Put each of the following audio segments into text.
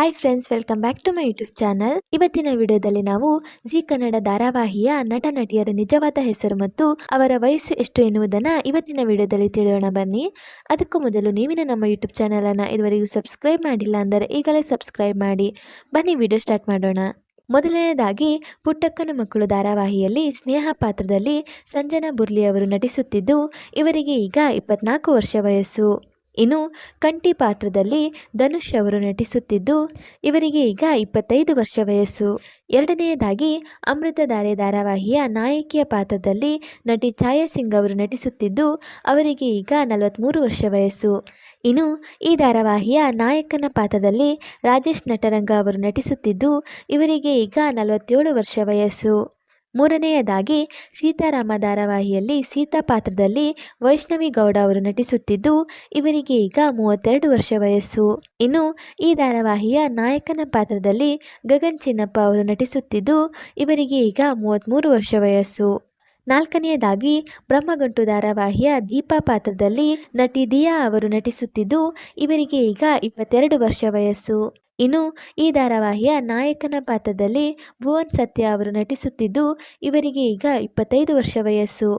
Hi friends welcome back to my YouTube channel ಇವತ್ತಿನ ವಿಡಿಯೋದಲ್ಲಿ ನಾವು ಜಿ ಕನ್ನಡ ಧಾರಾವಾಹಿಯ ನಟ ನಟಿಯರ ನಿಜವಾದ ಹೆಸರು ಮತ್ತು ಅವರ ವಯಸ್ಸು ಎಷ್ಟು ಎನ್ನುವುದನ್ನು ಇವತ್ತಿನ ವಿಡಿಯೋದಲ್ಲಿ ತಿಳಿಯೋಣ ಬನ್ನಿ. ಅದಕ್ಕೂ ಮೊದಲು ನೀವಿನ ನಮ್ಮ ಯೂಟ್ಯೂಬ್ ಚಾನಲನ್ನು ಇದುವರೆಗೂ ಸಬ್ಸ್ಕ್ರೈಬ್ ಮಾಡಿಲ್ಲ ಅಂದರೆ ಈಗಲೇ ಸಬ್ಸ್ಕ್ರೈಬ್ ಮಾಡಿ. ಬನ್ನಿ ವಿಡಿಯೋ ಸ್ಟಾರ್ಟ್ ಮಾಡೋಣ. ಮೊದಲನೆಯದಾಗಿ ಪುಟ್ಟಕ್ಕನ ಮಕ್ಕಳು ಧಾರಾವಾಹಿಯಲ್ಲಿ ಸ್ನೇಹ ಪಾತ್ರದಲ್ಲಿ ಸಂಜನಾ ಬುರ್ಲಿ ಅವರು ನಟಿಸುತ್ತಿದ್ದು, ಇವರಿಗೆ ಈಗ ಇಪ್ಪತ್ನಾಲ್ಕು ವರ್ಷ ವಯಸ್ಸು. ಇನ್ನು ಕಂಠಿ ಪಾತ್ರದಲ್ಲಿ ಧನುಷ್ ಅವರು ನಟಿಸುತ್ತಿದ್ದು, ಇವರಿಗೆ ಈಗ ಇಪ್ಪತ್ತೈದು ವರ್ಷ ವಯಸ್ಸು. ಎರಡನೆಯದಾಗಿ ಅಮೃತಧಾರೆ ಧಾರಾವಾಹಿಯ ನಾಯಕಿಯ ಪಾತ್ರದಲ್ಲಿ ನಟಿ ಛಾಯಾ ಸಿಂಗ್ ಅವರು ನಟಿಸುತ್ತಿದ್ದು, ಅವರಿಗೆ ಈಗ ನಲವತ್ತ್ಮೂರು ವರ್ಷ ವಯಸ್ಸು. ಇನ್ನು ಈ ಧಾರಾವಾಹಿಯ ನಾಯಕನ ಪಾತ್ರದಲ್ಲಿ ರಾಜೇಶ್ ನಟರಂಗ ಅವರು ನಟಿಸುತ್ತಿದ್ದು, ಇವರಿಗೆ ಈಗ ನಲವತ್ತೇಳು ವರ್ಷ ವಯಸ್ಸು. ಮೂರನೆಯದಾಗಿ ಸೀತಾರಾಮ ಧಾರಾವಾಹಿಯಲ್ಲಿ ಸೀತಾ ಪಾತ್ರದಲ್ಲಿ ವೈಷ್ಣವಿ ಗೌಡ ಅವರು ನಟಿಸುತ್ತಿದ್ದು, ಇವರಿಗೆ ಈಗ ಮೂವತ್ತೆರಡು ವರ್ಷ ವಯಸ್ಸು. ಇನ್ನು, ಈ ಧಾರಾವಾಹಿಯ ನಾಯಕನ ಪಾತ್ರದಲ್ಲಿ ಗಗನ್ ಚಿನ್ನಪ್ಪ ಅವರು ನಟಿಸುತ್ತಿದ್ದು, ಇವರಿಗೆ ಈಗ ಮೂವತ್ತ್ಮೂರು ವರ್ಷ ವಯಸ್ಸು. ನಾಲ್ಕನೆಯದಾಗಿ, ಬ್ರಹ್ಮಗಂಟು ಧಾರಾವಾಹಿಯ ದೀಪಾ ಪಾತ್ರದಲ್ಲಿ ನಟಿ ದಿಯಾ ಅವರು ನಟಿಸುತ್ತಿದ್ದು, ಇವರಿಗೆ ಈಗ ಇಪ್ಪತ್ತೆರಡು ವರ್ಷ ವಯಸ್ಸು. ಇನ್ನು ಈ ಧಾರಾವಾಹಿಯ ನಾಯಕನ ಪಾತ್ರದಲ್ಲಿ ಭುವನ್ ಸತ್ಯ ಅವರು ನಟಿಸುತ್ತಿದ್ದು, ಇವರಿಗೆ ಈಗ ಇಪ್ಪತ್ತೈದು ವರ್ಷ ವಯಸ್ಸು.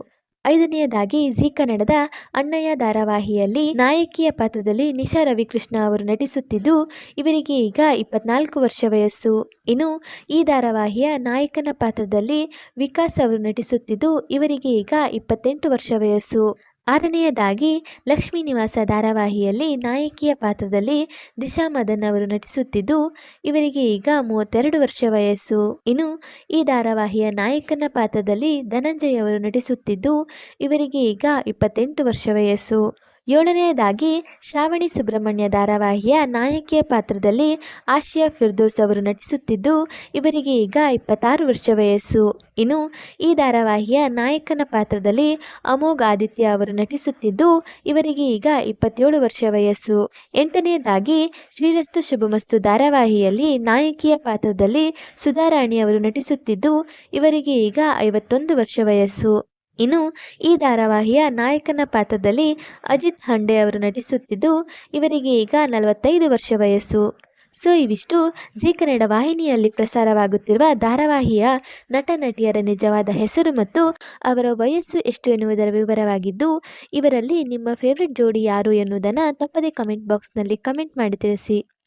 ಐದನೆಯದಾಗಿ ಜಿ ಕನ್ನಡದ ಅಣ್ಣಯ್ಯ ಧಾರಾವಾಹಿಯಲ್ಲಿ ನಾಯಕಿಯ ಪಾತ್ರದಲ್ಲಿ ನಿಶಾ ರವಿಕೃಷ್ಣ ಅವರು ನಟಿಸುತ್ತಿದ್ದು, ಇವರಿಗೆ ಈಗ ಇಪ್ಪತ್ನಾಲ್ಕು ವರ್ಷ ವಯಸ್ಸು. ಇನ್ನು ಈ ಧಾರಾವಾಹಿಯ ನಾಯಕನ ಪಾತ್ರದಲ್ಲಿ ವಿಕಾಸ್ ಅವರು ನಟಿಸುತ್ತಿದ್ದು, ಇವರಿಗೆ ಈಗ ಇಪ್ಪತ್ತೆಂಟು ವರ್ಷ ವಯಸ್ಸು. ಆರನೆಯದಾಗಿ, ಲಕ್ಷ್ಮೀ ನಿವಾಸ ಧಾರಾವಾಹಿಯಲ್ಲಿ ನಾಯಕಿಯ ಪಾತ್ರದಲ್ಲಿ ದಿಶಾ ಮದನ್ ಅವರು ನಟಿಸುತ್ತಿದ್ದು, ಇವರಿಗೆ ಈಗ ಮೂವತ್ತೆರಡು ವರ್ಷ ವಯಸ್ಸು. ಇನ್ನು, ಈ ಧಾರಾವಾಹಿಯ ನಾಯಕನ ಪಾತ್ರದಲ್ಲಿ ಧನಂಜಯ್ ಅವರು ನಟಿಸುತ್ತಿದ್ದು, ಇವರಿಗೆ ಈಗ ಇಪ್ಪತ್ತೆಂಟು ವರ್ಷ ವಯಸ್ಸು. ಏಳನೆಯದಾಗಿ, ಶ್ರಾವಣಿ ಸುಬ್ರಹ್ಮಣ್ಯ ಧಾರಾವಾಹಿಯ ನಾಯಕಿಯ ಪಾತ್ರದಲ್ಲಿ ಆಶಿಯಾ ಫಿರ್ದೋಸ್ ಅವರು ನಟಿಸುತ್ತಿದ್ದು, ಇವರಿಗೆ ಈಗ ಇಪ್ಪತ್ತಾರು ವರ್ಷ ವಯಸ್ಸು. ಇನ್ನು, ಈ ಧಾರಾವಾಹಿಯ ನಾಯಕನ ಪಾತ್ರದಲ್ಲಿ ಅಮೋಘ್ ಆದಿತ್ಯ ಅವರು ನಟಿಸುತ್ತಿದ್ದು, ಇವರಿಗೆ ಈಗ ಇಪ್ಪತ್ತೇಳು ವರ್ಷ ವಯಸ್ಸು. ಎಂಟನೆಯದಾಗಿ, ಶ್ರೀರಸ್ತು ಶುಭಮಸ್ತು ಧಾರಾವಾಹಿಯಲ್ಲಿ ನಾಯಕಿಯ ಪಾತ್ರದಲ್ಲಿ ಸುಧಾರಾಣಿ ಅವರು ನಟಿಸುತ್ತಿದ್ದು, ಇವರಿಗೆ ಈಗ ಐವತ್ತೊಂದು ವರ್ಷ ವಯಸ್ಸು. ಇನ್ನು ಈ ಧಾರಾವಾಹಿಯ ನಾಯಕನ ಪಾತ್ರದಲ್ಲಿ ಅಜಿತ್ ಹಂಡೆ ಅವರು ನಟಿಸುತ್ತಿದ್ದು, ಇವರಿಗೆ ಈಗ ನಲವತ್ತೈದು ವರ್ಷ ವಯಸ್ಸು. ಸೊ, ಇವಿಷ್ಟು ಜೀ ಕನ್ನಡ ವಾಹಿನಿಯಲ್ಲಿ ಪ್ರಸಾರವಾಗುತ್ತಿರುವ ಧಾರಾವಾಹಿಯ ನಟ ನಟಿಯರ ನಿಜವಾದ ಹೆಸರು ಮತ್ತು ಅವರ ವಯಸ್ಸು ಎಷ್ಟು ಎನ್ನುವುದರ ವಿವರವಾಗಿದ್ದು, ಇವರಲ್ಲಿ ನಿಮ್ಮ ಫೇವ್ರೆಟ್ ಜೋಡಿ ಯಾರು ಎನ್ನುವುದನ್ನು ತಪ್ಪದೇ ಕಮೆಂಟ್ ಬಾಕ್ಸ್ನಲ್ಲಿ ಕಮೆಂಟ್ ಮಾಡಿ ತಿಳಿಸಿ.